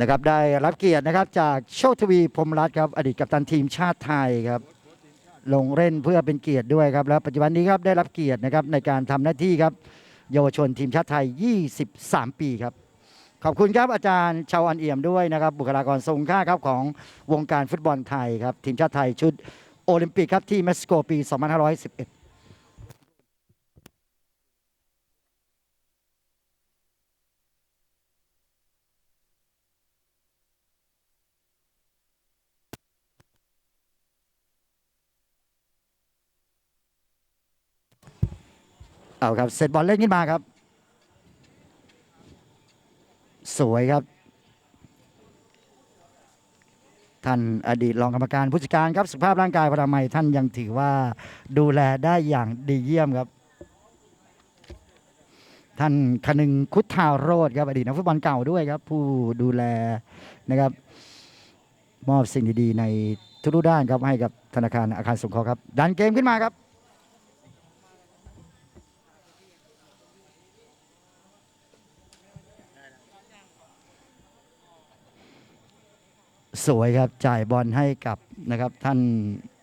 นะครับได้รับเกียรตินะครับจากโชคทวีพรมรัตน์ครับอดีตกัปตันทีมชาติไทยครับลงเล่นเพื่อเป็นเกียรติด้วยครับแล้วปัจจุบันนี้ครับได้รับเกียรตินะครับในการทำหน้าที่ครับเยาวชนทีมชาติไทย 23 ปีครับ ขอบคุณครับอาจารย์ชาวอันเอี่ยมด้วยนะครับ บุคลากรทรงค่าครับของวงการฟุตบอลไทยครับทีมชาติไทยชุดโอลิมปิกครับที่เม็กซิโกปี 2511 เอาครับเสร็จบอลเล่นขึ้นมาครับ สวยครับ ท่านอดีตรองกรรมการผู้จัดการครับสุขภาพร่างกายพนามัยท่านยังถือว่าดูแลได้อย่างดีเยี่ยมครับ ท่านคนึงคุทธาวโรธครับอดีตนักฟุตบอลเก่าด้วยครับ ผู้ดูแลนะครับ มอบสิ่งดีๆในทุกๆด้านครับให้กับธนาคารอาคารสงเคราะห์ครับ ดันเกมขึ้นมาครับ สวยครับจ่ายบอลให้กับนะครับท่าน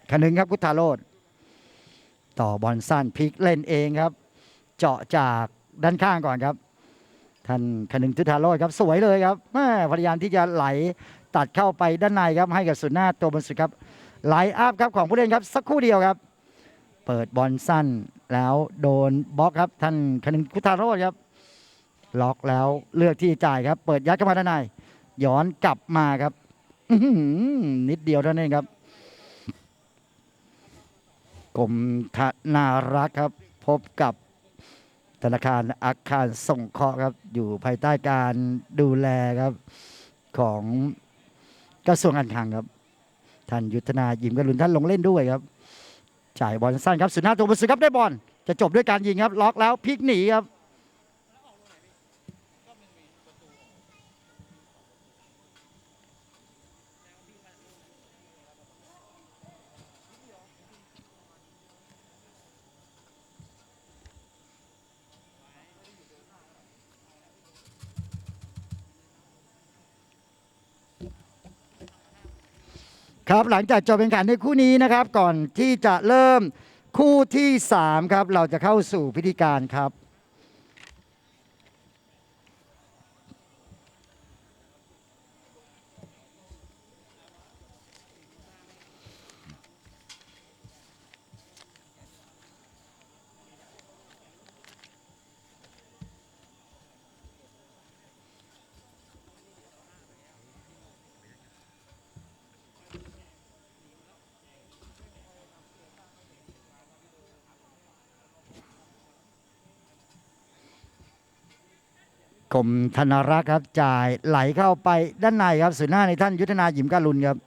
คนึงครับกุทธาโรดต่อบอลสั้นพลิกเล่นเองครับ เจาะจากด้านข้างก่อนครับ ท่านคนึงทุธาโรดครับสวยเลยครับแม่พยายามที่จะไหลตัดเข้าไปด้านในครับ ให้กับสุดหน้าตัวบนสุดครับไหลอัพครับของผู้เล่นครับ สักครู่เดียวครับ เปิดบอลสั้นแล้วโดนบล็อกครับท่านคนึงกุทธาโรดครับล็อกแล้วเลือกที่จ่ายครับ เปิดยัดเข้ามาด้านในย้อนกลับมาครับ นิดเดียวเท่านั้นครับกรมธนารักษ์ครับ พบกับธนาคารอาคารส่งเคราะห์ครับ อยู่ภายใต้การดูแลครับของกระทรวงการคลังครับ ท่านยุทธนายิมกรุณท่านลงเล่นด้วยครับ จ่ายบอลสั้นครับสุดหน้าตัวบนสุดครับได้บอลจะจบด้วยการยิงครับ ล็อกแล้วพลิกหนีครับ ครับหลังจากจบเป็นขันในคู่นี้นะครับ ก่อนที่จะเริ่มคู่ที่ 3 ครับ เราจะเข้าสู่พิธีการครับ กรมธนารักษ์ครับ จ่ายไหลเข้าไปด้านในครับสุดหน้าในท่านยุทธนาหยิมการุณครับ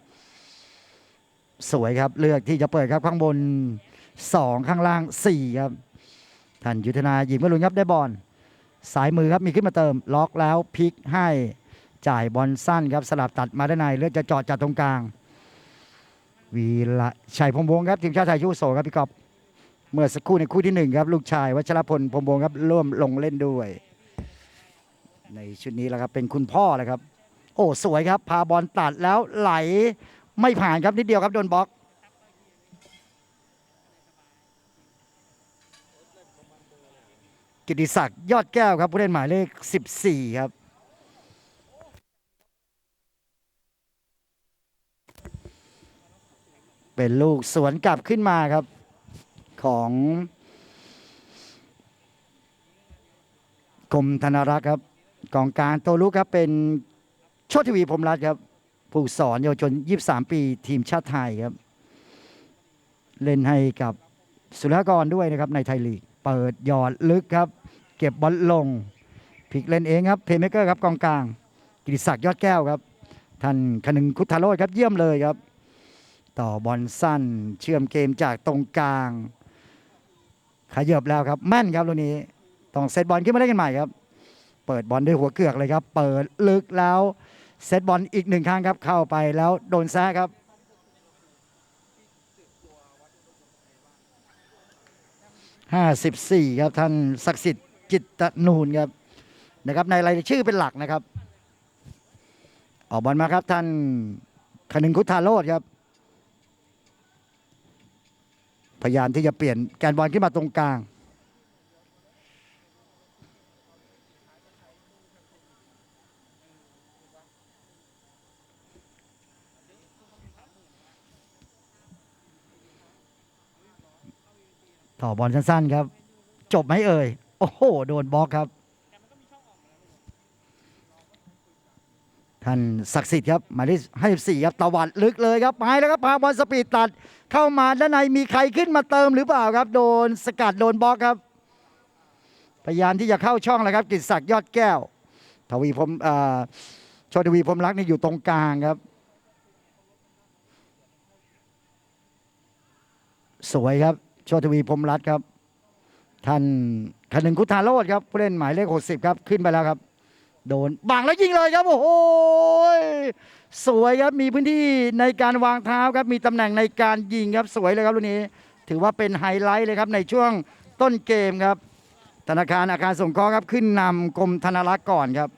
สวยครับเลือกที่จะเปิดครับข้างบน 2 ข้างล่าง 4 ครับท่านยุทธนาหยิมการุณครับได้บอลสายมือครับมีขึ้นมาเติม ล็อกแล้วพลิกให้จ่ายบอลสั้นครับสลับตัดมาด้านในเลือกจะจาะจากตรงกลาง วีละชัยพรหมวงครับทีมชาติไทยชูโสครับพี่กอบเมื่อสักครู่ในคู่ที่หนึ่งครับลูกชายวัชรพลพรหมวงครับร่วมลงเล่นด้วย ในชุดนี้แหละครับเป็นคุณพ่อเลยครับ โอ้สวยครับ พาบอลตัดแล้วไหลไม่ผ่านครับนิดเดียวครับโดนบล็อก กิติศักดิ์ยอดแก้วครับผู้เล่นหมายเลข 14 ครับเป็นลูกสวนกลับขึ้นมาครับของกรมธนารักษ์ครับ กองกลารโตลุกครับเป็นโชติวีพรมรัตครับ ผู้สอนเยาวชน 23 ปีทีมชาติไทยครับ เล่นให้กับสุรากรด้วยนะครับในไทยลีก เปิดหยอดลึกครับ เก็บบอลลงพลิกเล่นเองครับเพย์เมเกอร์ครับกองกลาง กิติศักดิ์ยอดแก้วครับท่านคนึงคุทธาโรจน์ครับเยี่ยมเลยครับ ต่อบอลสั้นเชื่อมเกมจากตรงกลางขยับแล้วครับแม่นครับลูกนี้ต้องเซตบอลขึ้นมาได้กันใหม่ครับ เปิดบอลด้วยหัวเกือกเลยครับ เปิดลึกแล้วเซตบอลอีกหนึ่งครั้งครับ เข้าไปแล้วโดนแซะครับ54ครับท่านศักดิ์สิทธิ์จิตตนูนครับนะครับในรายชื่อเป็นหลักนะครับ ออกบอลมาครับท่านคนึงคุทธาโรดครับ พยายามที่จะเปลี่ยนแกนบอลขึ้นมาตรงกลาง ต่อบอลสั้นๆครับ จบไหมเอ่ย โอ้โห โดนบล็อกครับ ท่านศักดิ์สิทธิ์ครับหมายเลขให้สี่ครับตะวัดลึกเลยครับไปแล้วครับพาบอลสปีดตัด เข้ามาด้านในมีใครขึ้นมาเติมหรือเปล่าครับ โดนสกัดโดนบล็อกครับ พยายามที่จะเข้าช่องแล้วครับกิตศักดิ์ยอดแก้วทวีพรมอ่อโชติวีพรมรักนี่อยู่ตรงกลางครับ สวยครับ โชติวีพรมรัตน์ครับ ท่านคนึงคุทธาโรดครับผู้เล่นหมายเลข60ครับขึ้นไปแล้วครับ โดนบังแล้วยิงเลยครับ โอ้โหสวยครับมีพื้นที่ในการวางเท้าครับ มีตำแหน่งในการยิงครับสวยเลยครับลูกนี้ ถือว่าเป็นไฮไลท์เลยครับในช่วงต้นเกมครับ ธนาคารอาคารสงเคราะห์ครับขึ้นนำกรมธนารักษ์ก่อนครับ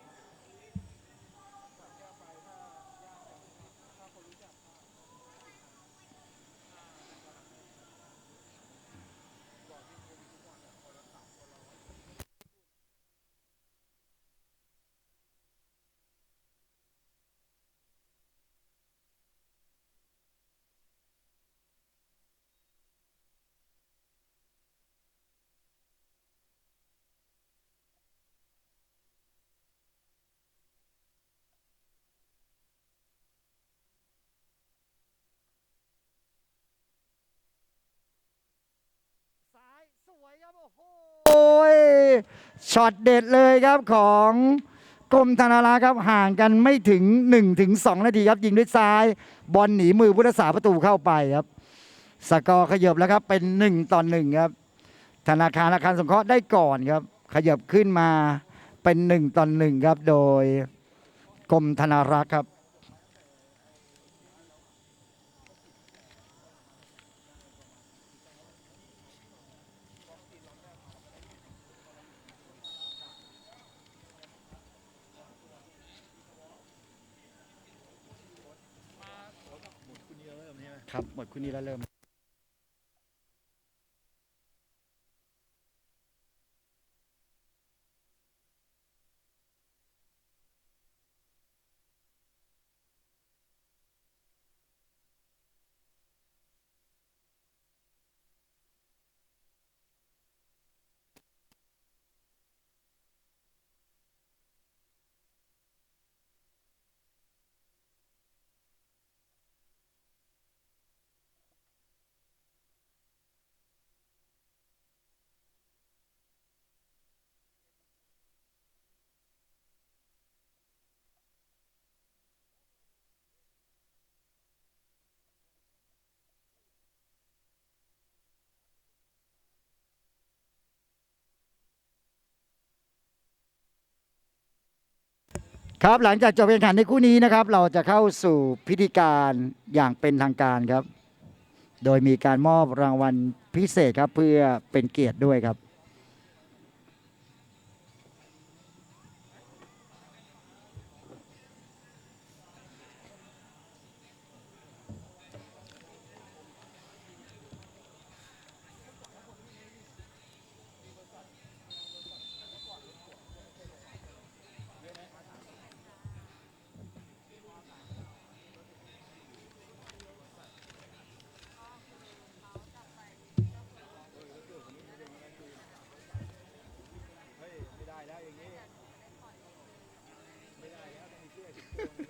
ซ้ายสวยครับ โอ้โห ช็อตเด็ดเลยครับของกรมธนารักษ์ครับห่างกันไม่ถึง1ถึง2นาทีครับยิงด้วยซ้าย บอลหนีมือผู้รักษาประตูเข้าไปครับ สกอร์ขยบแล้วครับเป็น1ต่อ1ครับ ธนาคารอาคารสงเคราะห์ได้ก่อนครับ ขยบขึ้นมาเป็น1ต่อ1ครับโดยกรมธนารักษ์ครับ ห ครับหลังจากจบการแข่งขันในคู่นี้นะครับ เราจะเข้าสู่พิธีการอย่างเป็นทางการครับ โดยมีการมอบรางวัลพิเศษครับเพื่อเป็นเกียรติด้วยครับ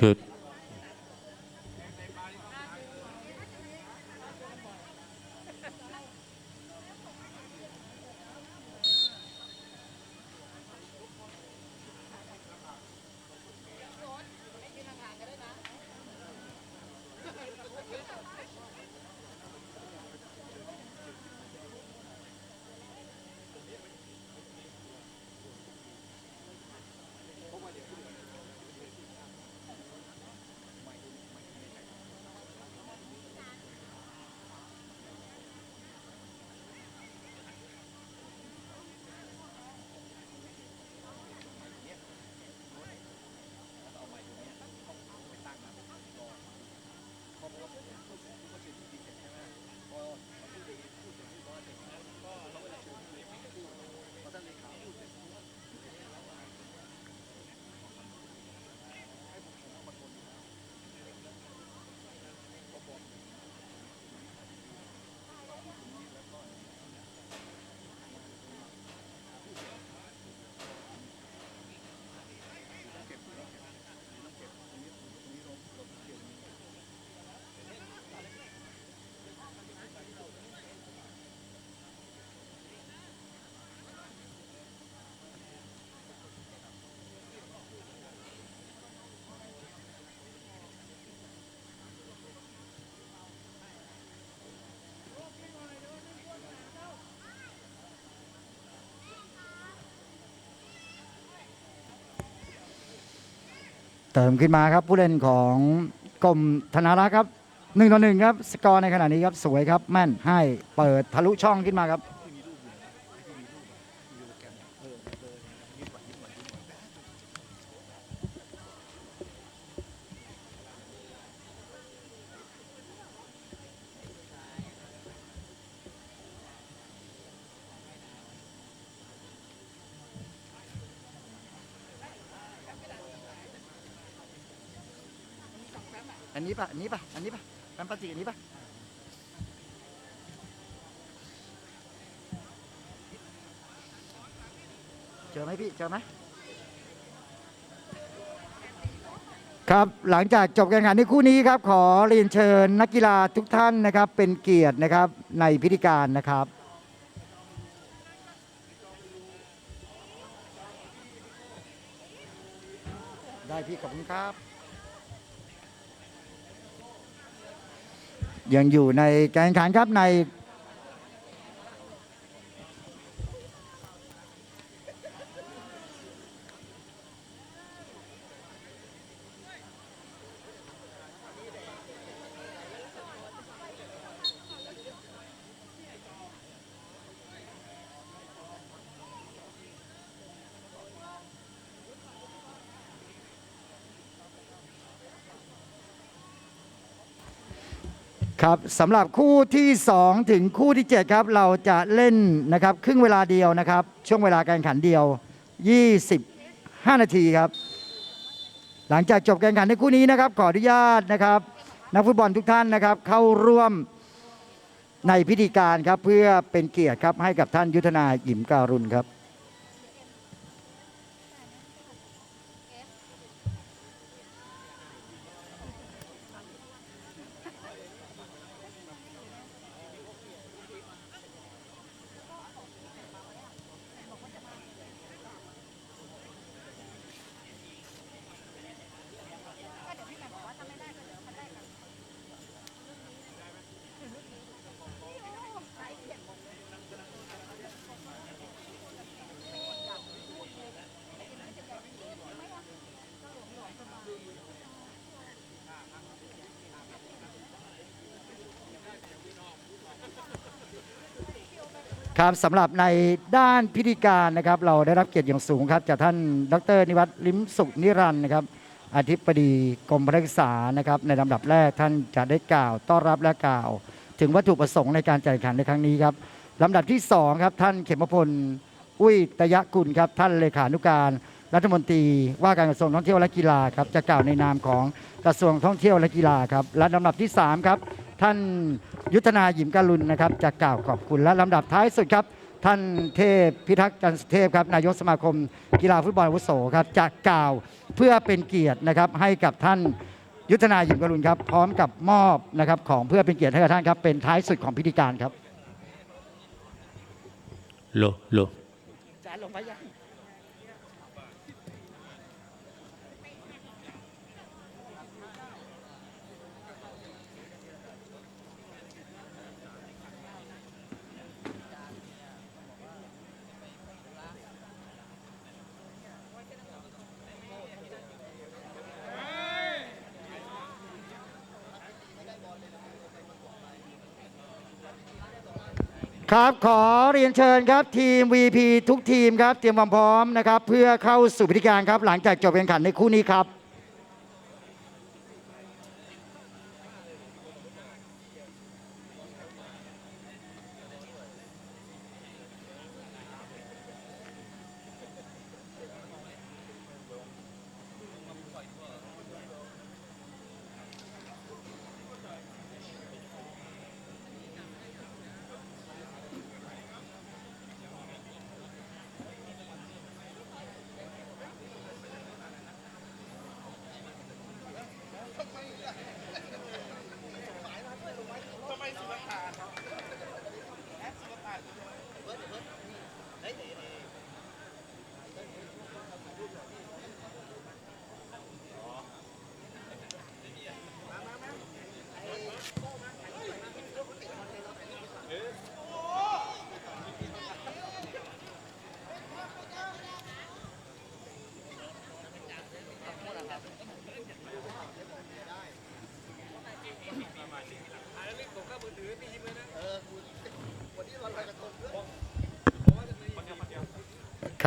ถึด เติมขึ้นมาครับผู้เล่นของกรมธนารักษ์ครับหนึ่งต่อหนึ่งครับสกอร์ในขณะนี้ครับสวยครับแม่นให้เปิดทะลุช่องขึ้นมาครับ อันนี้ปะอันนี้ปะอันนี้ปะแปมปาจิอันนี้ปะเจอไหมพี่เจอไหมครับหลังจากจบการแข่งขันในคู่นี้ครับขอเรียนเชิญนักกีฬาทุกท่านนะครับ เป็นเกียรตินะครับในพิธีการนะครับได้พี่ขอบคุณครับ ยังอยู่ในการแข่งขันครับใน ครับสำหรับคู่ที่ 2 ถึงคู่ที่ 7 ครับ เราจะเล่นนะครับ ครึ่งเวลาเดียวนะครับ ช่วงเวลาการแข่งขันเดียว 25 นาทีครับ หลังจากจบการแข่งขันในคู่นี้นะครับ ขออนุญาตนะครับ นักฟุตบอลทุกท่านนะครับ เข้าร่วมในพิธีการครับ เพื่อเป็นเกียรติครับให้กับท่านยุทธนาหยิมการุณครับ ครับสำหรับในด้านพิธีการนะครับ เราได้รับเกียรติอย่างสูงครับจากท่านดร นิวัฒน์ลิมสุขนิรันดร์นะครับอธิบดีกรมพระศึกษานะครับในลำดับแรกท่านจะได้กล่าวต้อนรับและกล่าว ถึงวัตถุประสงค์ในการจัดขันในครั้งนี้ครับลำดับที่สองครับท่านเขมพลอุ้ยตยะกุลครับท่านเลขานุการรัฐมนตรีว่าการกระทรวงท่องเที่ยวและกีฬาครับจะกล่าวในนามของกระทรวงท่องเที่ยวและกีฬาครับและลำดับที่สามครับ ท่านยุทธนาหยิมการุณนะครับจะกล่าวขอบคุณและลำดับท้ายสุดครับ ท่านเทพพิทักษ์จันทร์เทพครับนายกสมาคมกีฬาฟุตบอลอาวุโสครับจะกล่าวเพื่อเป็นเกียรตินะครับให้กับท่านยุทธนาหยิมการุณครับพร้อมกับมอบนะครับของเพื่อเป็นเกียรติให้กับท่านครับเป็นท้ายสุดของพิธีการครับโลโลจานลงไปยัง ครับขอเรียนเชิญครับทีม VP ทุกทีมครับ เตรียมความพร้อมนะครับ เพื่อเข้าสู่พิธีการครับ หลังจากจบการแข่งขันในคู่นี้ครับ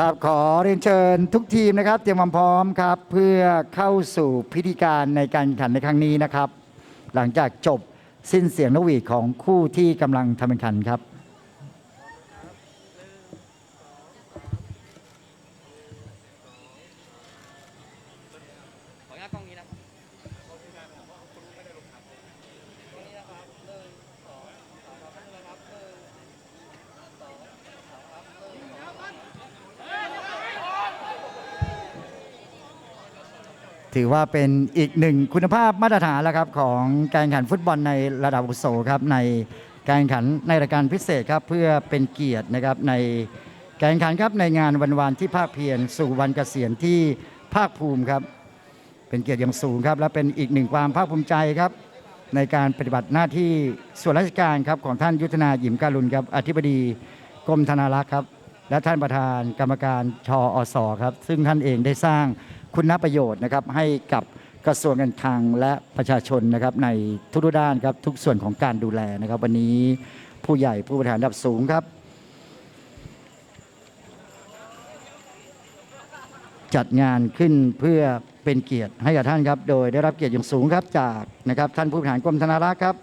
ครับขอเรียนเชิญทุกทีมนะครับ เตรียมความพร้อมครับ เพื่อเข้าสู่พิธีการในการแข่งขันในครั้งนี้นะครับ หลังจากจบสิ้นเสียงนกหวีดของคู่ที่กำลังทำแข่งขันครับ ขออนุญาตกล้องนี้นะครับ ถือว่าเป็นอีกหนึ่งคุณภาพมาตรฐานแล้วครับของการแข่งขันฟุตบอลในระดับอุโสครับในการแข่งขันในรายการพิเศษครับเพื่อเป็นเกียรตินะครับในการแข่งขันครับในงานวันวานที่ภาคเพียรสู่วันเกษียณที่ภาคภูมิครับเป็นเกียรติอย่างสูงครับและเป็นอีกหนึ่งความภาคภูมิใจครับในการปฏิบัติหน้าที่ส่วนราชการครับของท่านยุทธนาหยิมการุณครับอธิบดีกรมธนารักษ์ครับและท่านประธานกรรมการชออสครับ ซึ่งท่านเองได้สร้าง คุณประโยชน์นะครับให้กับกระทรวงการคลังและประชาชนนะครับในทุกด้านครับทุกส่วนของการดูแลนะครับ วันนี้ผู้ใหญ่ผู้บริหารระดับสูงครับ จัดงานขึ้นเพื่อเป็นเกียรติให้กับท่านครับ โดยได้รับเกียรติอย่างสูงครับจากนะครับท่านผู้บริหารกรมธนารักษ์ครับ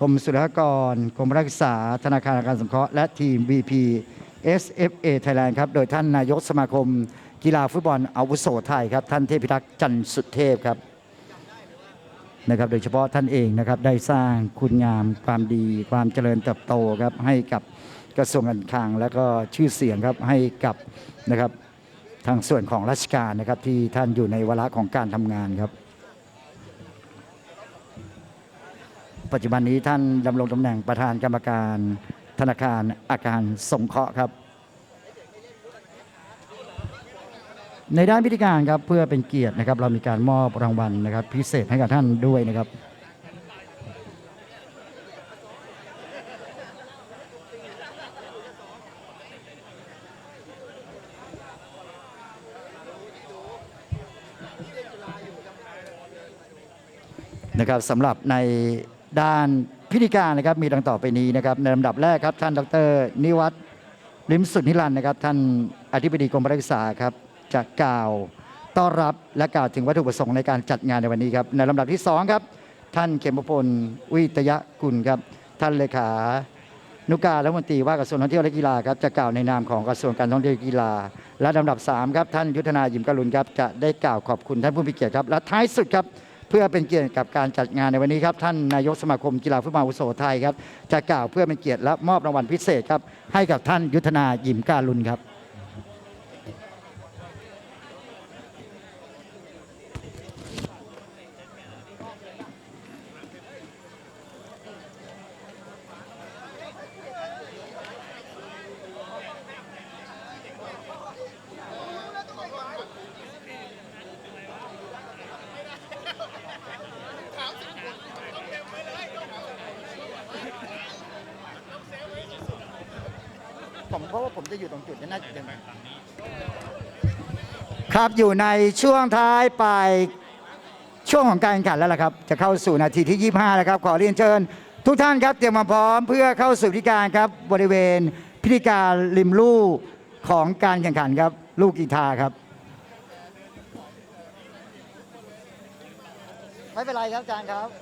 กรมสุรากรกรมรักษาธนาคารอาคารสงเคราะห์และทีม VP SFA Thailand ครับโดยท่านนายกสมาคม กีฬาฟุตบอลอาวุโสไทยครับท่านเทพิทักษ์จันสุเทพครับนะครับโดยเฉพาะท่านเองนะครับได้สร้างคุณงามความดีความเจริญเติบโตครับให้กับกระทรวงการคลังและก็ชื่อเสียงครับให้กับนะครับทางส่วนของราชการนะครับที่ท่านอยู่ในวาระของการทำงานครับ ปัจจุบันนี้ท่านดำรงตำแหน่งประธานกรรมการธนาคารอาคารสงเคราะห์ครับ ในด้านพิธีการครับเพื่อเป็นเกียรตินะครับ เรามีการมอบรางวัลนะครับ พิเศษให้กับท่านด้วยนะครับนะครับสำหรับในด้านพิธีการนะครับมีดังต่อไปนี้นะครับในลำดับแรกครับท่านดรนิวัฒน์ลิมสุนิรันดร์นะครับ ท่านอธิบดีกรมการศึกษาครับ จะกล่าวต้อนรับและกล่าวถึงวัตถุประสงค์ในการจัดงานในวันนี้ครับ ในลำดับที่สองครับ ท่านเขมพลวิตยกุลครับ ท่านเลขานุการรัฐมนตรีว่าการกระทรวงท่องเที่ยวและกีฬาครับจะกล่าวในนามของกระทรวงการท่องเที่ยวกีฬา และลำดับ3ครับท่านยุทธนายิมกรุณครับจะได้กล่าวขอบคุณท่านผู้มีเกียรติครับและท้ายสุดครับเพื่อเป็นเกียรติกับการจัดงานในวันนี้ครับท่านนายกสมาคมกีฬาฟุตบอลอุโสไทยครับจะกล่าวเพื่อเป็นเกียรติและมอบรางวัลพิเศษครับให้กับท่านยุทธนาหยิมการุณครับ ผมเพราะว่าผมจะอยู่ตรงจุดนี้น่าจะยังครับอยู่ในช่วงท้ายปลายช่วงของการแข่งขันแล้วล่ะครับ จะเข้าสู่นาทีที่ 25 แล้วครับ ขอเรียนเชิญ ทุกท่านครับเตรียมมาพร้อมเพื่อเข้าสู่พิธีการครับบริเวณพิธีการริมลู่ของการแข่งขันครับ ลูกกีตาร์ครับ ไม่เป็นไรครับอาจารย์ครับ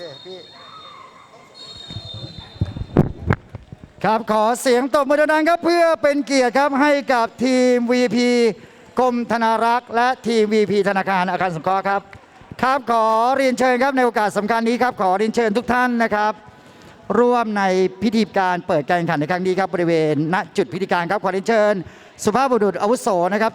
เคพี่ ครับขอเสียงตบมือดังๆครับเพื่อเป็นเกียรติครับให้กับทีม VP กรมธนารักษ์และทีม VP ธนาคารอาคารสงเคราะห์ครับครับขอเรียนเชิญครับในโอกาสสำคัญนี้ครับขอเรียนเชิญทุกท่านนะครับ ร่วมในพิธีการเปิดการแข่งขันในครั้งนี้ครับบริเวณณจุดพิธีการครับขอเรียนเชิญ สุภาพบุรุษอาวุโสนะครับ